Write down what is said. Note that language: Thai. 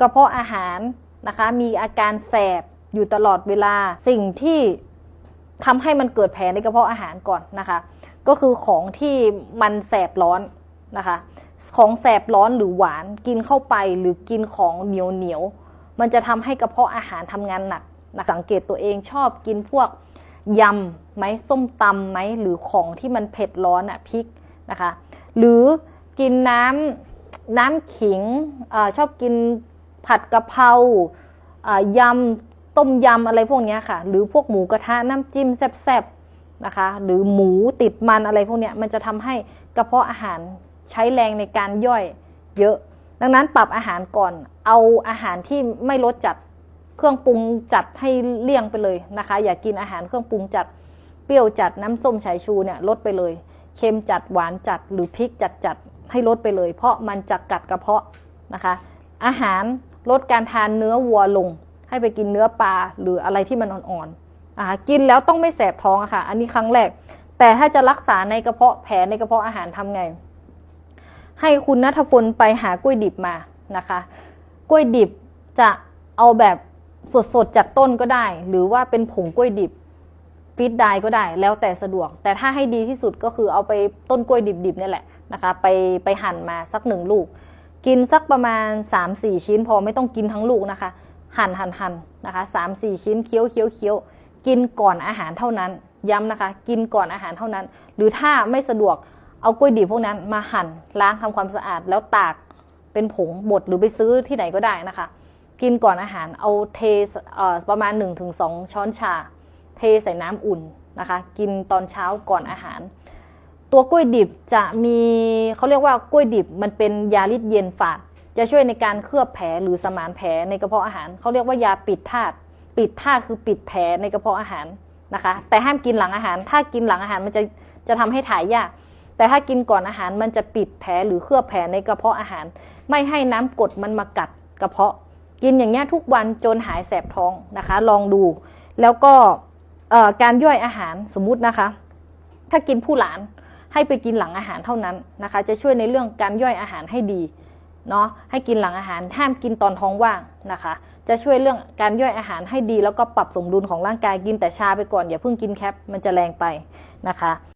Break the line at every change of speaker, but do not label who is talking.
กระเพาะอาหารนะคะ มีอาการแสบอยู่ตลอดเวลา สิ่งที่ทำให้มันเกิดแผลในกระเพาะอาหารก่อนนะคะ ก็คือของที่มันแสบร้อนนะคะ ของแสบร้อนหรือหวานกินเข้าไปหรือกินของเหนียวเหนียวมันจะทำให้กระเพาะอาหารทำงานหนักนะสังเกตตัวเองชอบกินพวกยำไหมส้มตำไหมหรือของที่มันเผ็ดร้อนอะพริกนะคะ หรือกินน้ำน้ำขิงอชอบกิน ผัดกะเพราอ่ายำต้มยำอะไรพวกนี้ค่ะ หรือพวกหมูกระทะน้ำจิ้มแซ่บๆนะคะ หรือหมูติดมันอะไรพวกนี้มันจะทำให้กระเพาะอาหารใช้แรงในการย่อยเยอะ ดังนั้นปรับอาหารก่อน เอาอาหารที่ไม่รสจัดเครื่องปรุงจัดให้เลี่ยงไปเลยนะคะ อย่ากินอาหารเครื่องปรุงจัดเปรี้ยวจัดน้ำส้มสายชูเนี่ยลดไปเลยเค็มจัดหวานจัดหรือพริกจัดจัดให้ลดไปเลย เพราะมันจะกัดกระเพาะนะคะ อาหาร ลดการทานเนื้อวัวลง ให้ไปกินเนื้อปลาหรืออะไรที่มันอ่อนๆนะคะกินแล้วต้องไม่แสบท้องอะค่ะ อันนี้ครั้งแรก แต่ถ้าจะรักษาในกระเพาะแผลในกระเพาะอาหารทำไง ให้คุณนัทพลไปหากล้วยดิบมานะคะ กล้วยดิบจะเอาแบบสดๆจากต้นก็ได้ หรือว่าเป็นผงกล้วยดิบฟีดได้ก็ได้ แล้วแต่สะดวก แต่ถ้าให้ดีที่สุดก็คือเอาไปต้นกล้วยดิบๆนี่แหละนะคะ ไปไปหั่นมาสักหนึ่งลูก กินสักประมาณ 3-4 ชิ้น พอไม่ต้องกินทั้งลูกนะคะ หั่นหั่นหั่นนะคะสามสี่ชิ้นเคี้ยวเคี้ยวเคี้ยวกินก่อนอาหารเท่านั้น ย้ำนะคะ กินก่อนอาหารเท่านั้น หรือถ้าไม่สะดวกเอากล้วยดิบพวกนั้นมาหั่นล้างทำความสะอาด แล้วตากเป็นผงบดหรือไปซื้อที่ไหนก็ได้นะคะ กินก่อนอาหารเอาเทประมาณ 1-2 ช้อนชา เทใส่น้ำอุ่นนะคะ กินตอนเช้าก่อนอาหาร ตัวกล้วยดิบจะมีเขาเรียกว่ากล้วยดิบมันเป็นยาลิดเย็นฝาด จะช่วยในการเคลือบแผลหรือสมานแผลในกระเพาะอาหารเขาเรียกว่ายาปิดธาตุปิดธาตุคือปิดแผลในกระเพาะอาหารนะคะ แต่ห้ามกินหลังอาหาร ถ้ากินหลังอาหารมันจะจะทำให้ถ่ายยาก แต่ถ้ากินก่อนอาหารมันจะปิดแผลหรือเคลือบแผลในกระเพาะอาหาร ไม่ให้น้ำกรดมันมากัดกระเพาะ กินอย่างเงี้ยทุกวันจนหายแสบท้องนะคะ ลองดู แล้วก็การย่อยอาหารสมมุตินะคะ ถ้ากินผู้หลาน ให้ไปกินหลังอาหารเท่านั้นนะคะ จะช่วยในเรื่องการย่อยอาหารให้ดีเนาะให้กินหลังอาหารห้ามกินตอนท้องว่างนะคะ จะช่วยเรื่องการย่อยอาหารให้ดี แล้วก็ปรับสมดุลของร่างกายกินแต่ชาไปก่อนอย่าเพิ่งกินแคปมันจะแรงไปนะคะ